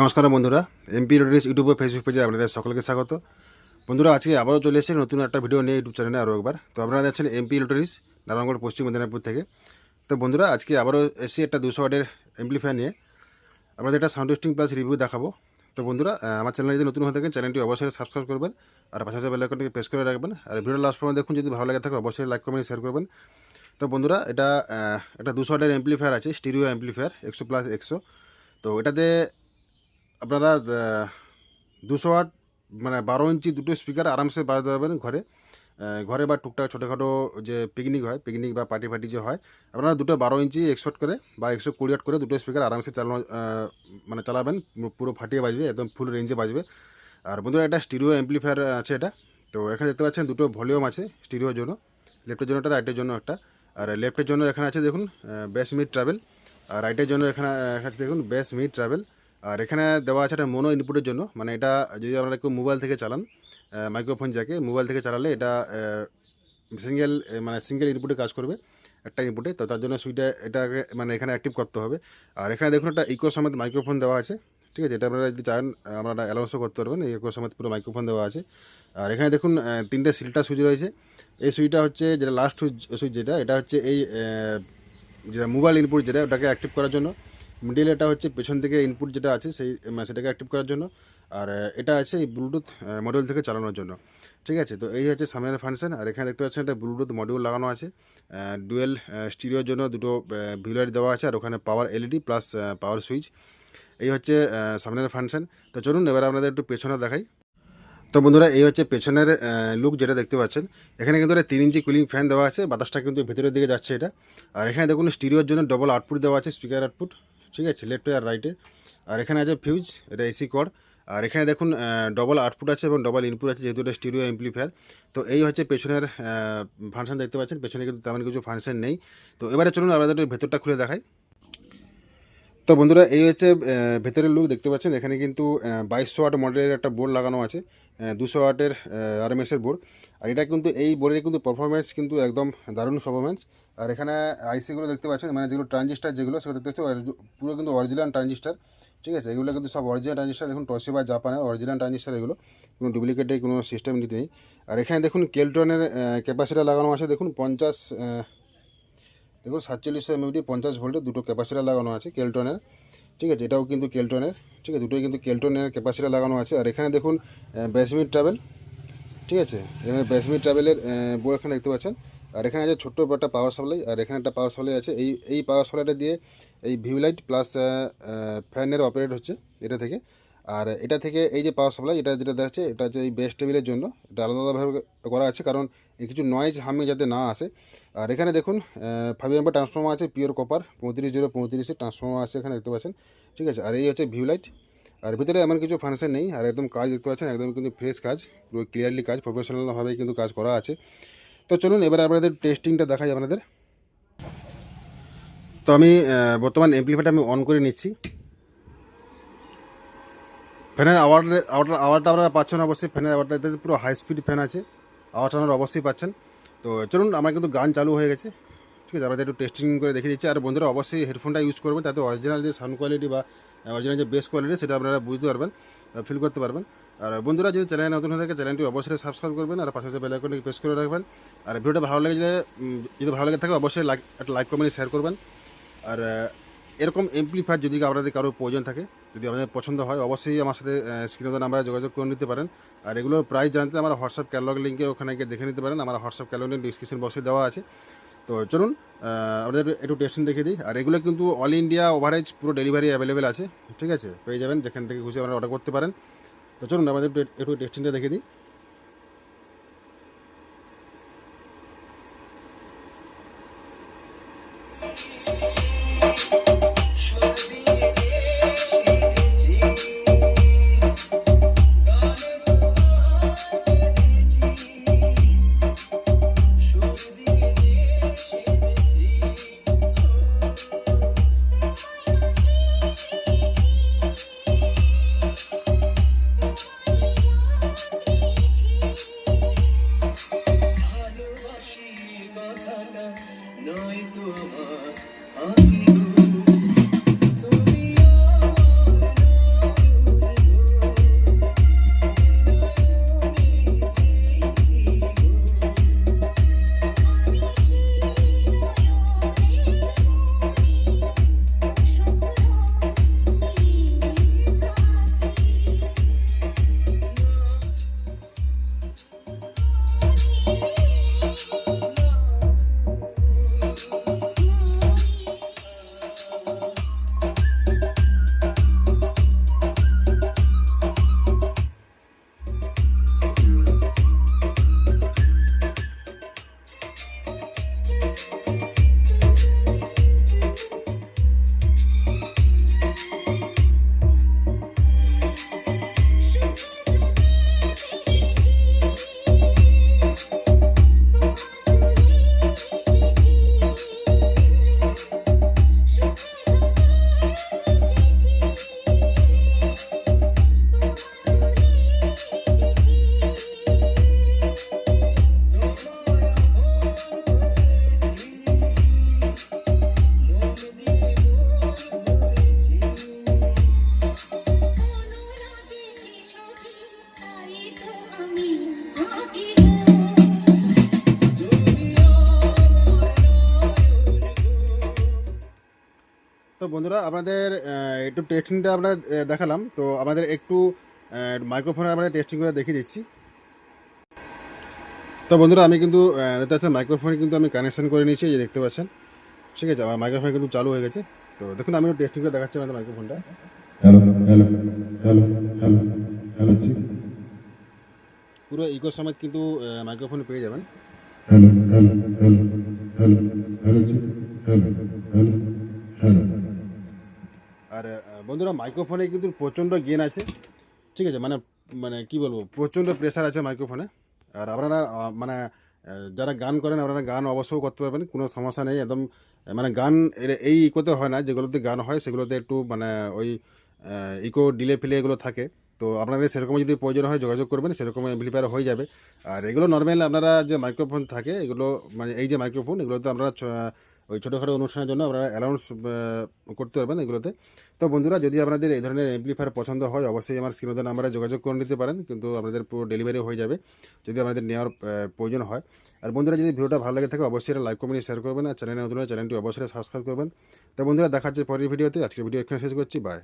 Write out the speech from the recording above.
নমস্কার বন্ধুরা MP Roadies YouTube Facebook পেজে আপনাদের সকলকে স্বাগত। বন্ধুরা, আজকে আবারও চলে এসেছে নতুন একটা ভিডিও নিয়ে ইউটিউব চ্যানেলে আরও একবার। তো আপনারা দেখছেন এমপি ইলেকট্রনিক্স নারায়ণগড়, পশ্চিম মেদিনীপুর থেকে। তো বন্ধুরা, আজকে আবারও এসে একটা দুশো ওয়াটের এমপ্লিফায়ার নিয়ে। আপনাদের একটা সাউন্ড টেস্টিং প্লাস রিভিউ দেখাবো। তো বন্ধুরা আমার চ্যানেলে যদি নতুন হয়ে থাকেন চ্যানেলটি অবশ্যই সাবস্ক্রাইব করবেন আর পাশাপাশি বেলাইকনটিকে প্রেস করে রাখবেন। আর ভিডিও লাস্ট পর্যন্ত দেখুন, যদি ভালো লাগে থাকে, অবশ্যই লাইক কমেন্ট শেয়ার করবেন। তো বন্ধুরা, এটা একটা দুশো ওয়াটের এমপ্লিফায়ার আছে স্টিরিও এমপ্লিফায়ার একশো প্লাস একশো। তো এটাতে আপনারা দুশো ওয়াট মানে বারো ইঞ্চি দুটো স্পিকার আরামসে বাজাতে পারবেন ঘরে। ঘরে বা টুকটাক ছোটোখাটো যে পিকনিক হয় পিকনিক বা পার্টি ফার্টি যে হয়, আপনারা দুটো বারো ইঞ্চি একশো করে বা একশো কুড়ি ওয়াট করে দুটো স্পিকার আরামসে চালানো মানে চালাবেন। পুরো ফাটিয়ে বাজবে, একদম ফুল রেঞ্জে বাজবে। আর বন্ধুরা এটা স্টিরিও অ্যাম্পলিফায়ার আছে এটা। তো এখানে দেখতে পাচ্ছেন দুটো ভলিউম আছে স্টিরিওর জন্য। লেফটের জন্য একটা রাইটের জন্য একটা। আর লেফটের জন্য এখানে আছে দেখুন বেস মিড ট্রাভেল আর রাইটের জন্য এখানে আছে দেখুন বেস মিড ট্রাভেল আর এখানে দেওয়া আছে একটা মনো ইনপুটের জন্য। মানে এটা যদি আপনারা কেউ মোবাইল থেকে চালান মাইক্রোফোন যাকে মোবাইল থেকে চালালে এটা সিঙ্গেল মানে সিঙ্গেল ইনপুটে কাজ করবে, একটা ইনপুটে তো তার জন্য সুইটা এটাকে মানে এখানে অ্যাক্টিভ করতে হবে। আর এখানে দেখুন একটা ইকো সমেত মাইক্রোফোন দেওয়া আছে, ঠিক আছে? এটা আপনারা যদি চান, আপনারা অ্যালাউন্সও করতে পারবেন এই ইকো সমেত পুরো মাইক্রোফোন দেওয়া আছে। আর এখানে দেখুন তিনটে সিলটা সুইচ রয়েছে। এই সুইচটা হচ্ছে যেটা লাস্ট সুইচ যেটা, এটা হচ্ছে এই যেটা মোবাইল ইনপুট যেটা, ওটাকে অ্যাক্টিভ করার জন্য। মিডিল এটা হচ্ছে পেছন থেকে ইনপুট যেটা আছে, সেই সেটাকে অ্যাক্টিভ করার জন্য। আর এটা আছে এই ব্লুটুথ মডিউল থেকে চালানোর জন্য। ঠিক আছে? তো এই হচ্ছে সামনের ফাংশন আর এখানে দেখতে পাচ্ছেন একটা ব্লুটুথ মডিউল লাগানো আছে। ডুয়েল স্টিরিওর জন্য দুটো ভিউলাইট দেওয়া আছে, আর ওখানে power LED plus power switch এই হচ্ছে সামনের ফাংশন তো চলুন, এবার আপনাদের একটু পেছনে দেখাই। তো বন্ধুরা, এই হচ্ছে পেছনের লুক যেটা দেখতে পাচ্ছেন। এখানে কিন্তু একটা তিন ইঞ্চি কুলিং ফ্যান দেওয়া আছে, বাতাসটা কিন্তু ভেতরের দিকে যাচ্ছে এটা। আর এখানে দেখুন স্টিরিওর জন্য ডবল আউটপুট দেওয়া আছে স্পিকার আউটপুট ঠিক আছে লেফটে আর রাইটে আর এখানে আছে ফিউজ এটা এসি কর আর এখানে দেখুন ডবল আউটপুট আছে এবং ডবল ইনপুট আছে, যেহেতু এটা স্টিরিও এমপ্লিফায়ার তো এই হচ্ছে পেছনের ফাংশন দেখতে পাচ্ছেন। পেছনে কিন্তু তেমন কিছু ফাংশন নেই। তো এবারে চলুন আপনাদের ভেতরটা খুলে দেখাই। তো বন্ধুরা, এই হচ্ছে ভেতরের লুক দেখতে পাচ্ছেন। এখানে কিন্তু বাইশশো ওয়াট মডেলের একটা বোর্ড লাগানো আছে। দুশো ওয়াটের আরএমএসের বোর্ড আর এটা কিন্তু, এই বোর্ডের কিন্তু পারফরমেন্স কিন্তু একদম দারুণ পারফরমেন্স আর এখানে আইসিগুলো দেখতে পাচ্ছেন মানে যেগুলো ট্রানজিস্টার যেগুলো, সেগুলো দেখতে পাচ্ছেন পুরো কিন্তু অরিজিনাল ট্রানজিস্টার ঠিক আছে? এগুলো কিন্তু সব অরিজিনাল ট্রানজিস্টার দেখুন টসি বা জাপানের অরিজিনাল ট্রানজিস্টার এগুলো, কোনো ডুপ্লিকেটের কোনো সিস্টেম নিতে নেই। আর এখানে দেখুন কেলটনের ক্যাপাসিটার লাগানো আছে, দেখুন পঞ্চাশ দেখুন সাতচল্লিশশো এমএমডি পঞ্চাশ ভোল্টে দুটো ক্যাপাসিটার লাগানো আছে কেলটনের ঠিক আছে? এটাও কিন্তু কেলটনের ঠিক আছে? দুটোই কিন্তু কেলটনের ক্যাপাসিটার লাগানো আছে। আর এখানে দেখুন ব্যাসমিট ট্রাভেল ঠিক আছে? এখানে ব্যাসমিট ট্রাভেলের বোর্ড এখানে দেখতে পাচ্ছেন। আর এখানে আছে ছোট্ট একটা পাওয়ার সাপ্লাই আর এখানে একটা পাওয়ার সাপ্লাই আছে। এই এই পাওয়ার সাপ্লাইটা দিয়ে এই ভিউ লাইট প্লাস ফ্যানের অপারেট হচ্ছে এটা থেকে। আর এটা থেকে এই যে পাওয়ার সাপ্লাই এটা যেটা দেখাচ্ছে, এটা হচ্ছে এই বেস টেবিলের জন্য। এটা আলাদা আলাদাভাবে করা আছে, কারণ কিছু নয়েজ হামি যাতে না আসে। আর এখানে দেখুন ফাইভ এম্পার ট্রান্সফর্মার আছে পিওর কপার পঁয়ত্রিশ জিরো পঁয়ত্রিশের ট্রান্সফর্মার আছে এখানে, দেখতে পাচ্ছেন। ঠিক আছে, আর এই হচ্ছে ভিউ লাইট আর ভিতরে এমন কিছু ফাংশন নেই, আর একদম কাজ দেখতে পাচ্ছেন, একদম কিন্তু ফ্রেশ কাজ, পুরো ক্লিয়ারলি কাজ প্রফেশনালভাবে কিন্তু কাজ করা আছে। তো চলুন, এবার আপনাদের টেস্টিংটা দেখাই আপনাদের। তো আমি বর্তমান এমপ্লিফাইটা আমি অন করে নিচ্ছি। ফ্যানের আওয়ার আওয়ার আওয়ারটা আপনারা পাচ্ছেন অবশ্যই। ফ্যানের আওয়ারটা পুরো হাই স্পিড ফ্যান আছে। আওয়ারটা আপনারা অবশ্যই পাচ্ছেন। তো চলুন, আমার কিন্তু গান চালু হয়ে গেছে। ঠিক আছে, আপনাদের একটু টেস্টিং করে দেখে দিচ্ছি। আর বন্ধুরা, অবশ্যই হেডফোনটা ইউজ করবেন, তাতে অরিজিনাল যে সাউন্ড কোয়ালিটি বা অরিজিনাল যে বেস কোয়ালিটি সেটা আপনারা বুঝতে পারবেন ফিল করতে পারবেন। আর বন্ধুরা, যদি চ্যানেল নতুন হয়ে থাকে চ্যানেলটি অবশ্যই সাবস্ক্রাইব করবেন আর পাশে বেল আইকনটি প্রেস করে রাখবেন। আর ভিডিওটা ভালো লাগে যদি ভালো লাগে থাকে, অবশ্যই লাইক একটা লাইক কমেন্ট শেয়ার করবেন। আর এরকম এমপ্লিফায়ার যদি আপনাদের কারও প্রয়োজন থাকে, যদি আপনাদের পছন্দ হয়, অবশ্যই আমার সাথে স্ক্রিনে নাম্বারে যোগাযোগ করে নিতে পারেন। আর এগুলোর প্রাইস জানতে আমার হোয়াটসঅ্যাপ ক্যাটালগ লিঙ্কে ওখানে গিয়ে দেখে নিতে পারেন। আমার হোয়াটসঅ্যাপ ক্যাটালগ লিঙ্ক ডিসক্রিপশন বক্সে দেওয়া আছে। তো চলুন আপনাদের একটু টেস্টিং দেখিয়ে দিই। আর এগুলো কিন্তু অল ইন্ডিয়া ওভারেজ পুরো ডেলিভারি অ্যাভেলেবেল আছে, ঠিক আছে? পেয়ে যাবেন, যেখান থেকে খুশি আপনারা অর্ডার করতে পারেন। তো চলুন আমাদের একটু টেস্টিংটা দেখিয়ে দিই। তো বন্ধুরা আপনাদের একটু টেস্টিংটা আমরা দেখালাম তো আমাদের একটু মাইক্রোফোনে আমরা টেস্টিং করে দেখিয়ে দিচ্ছি তো বন্ধুরা আমি কিন্তু মাইক্রোফোনে কিন্তু আমি কানেকশান করে নিয়েছি যে দেখতে পাচ্ছেন ঠিক আছে আমার মাইক্রোফোন কিন্তু চালু হয়ে গেছে তো দেখুন আমি টেস্টিং করে দেখাচ্ছি আমাদের মাইক্রোফোনটা hello hello hello hello hello পুরো ইকো সমেত কিন্তু মাইক্রোফোন পেয়ে যাবেন. আর বন্ধুরা মাইক্রোফোনে কিন্তু প্রচণ্ড গেন আছে। ঠিক আছে মানে মানে কি বলব প্রচণ্ড প্রেশার আছে মাইক্রোফোনে আর আপনারা মানে যারা গান করেন আপনারা গান অবশ্যই করতে পারবেন কোনো সমস্যা নেই। একদম মানে গান এই ইকোতে হয় না যেগুলোতে গান হয় সেগুলোতে একটু মানে ওই ইকো ডিলে ফিলে এগুলো থাকে। তো আপনাদের সেরকম যদি প্রয়োজন হয় যোগাযোগ করবেন সেরকম অ্যাম্পলিফায়ার হয়ে যাবে। আর এগুলো নর্মাল আপনারা যে মাইক্রোফোন থাকে, এগুলো মানে এই যে মাইক্রোফোন এগুলোতে ছ- ওই ছোটোখাটো অনুষ্ঠানের জন্য আপনারা অ্যালাউন্স করতে পারবেন এগুলোতে। তো বন্ধুরা, যদি আপনাদের এই ধরনের অ্যাম্পলিফায়ার পছন্দ হয়, অবশ্যই আমার স্ক্রিনের নাম্বারে যোগাযোগ করে নিতে পারেন, কিন্তু আপনাদের পুরো ডেলিভারি হয়ে যাবে যদি আপনাদের নেওয়ার প্রয়োজন হয়। আর বন্ধুরা, যদি ভিডিওটা ভালো লাগে থাকে, অবশ্যই লাইক কমেন্ট শেয়ার করবেন, আর চ্যানেলে নতুন চ্যানেলটি অবশ্যই সাবস্ক্রাইব করবেন। তো বন্ধুরা দেখাচ্ছে পরের ভিডিওতে। আজকের ভিডিও এখানে শেষ করছি। বাই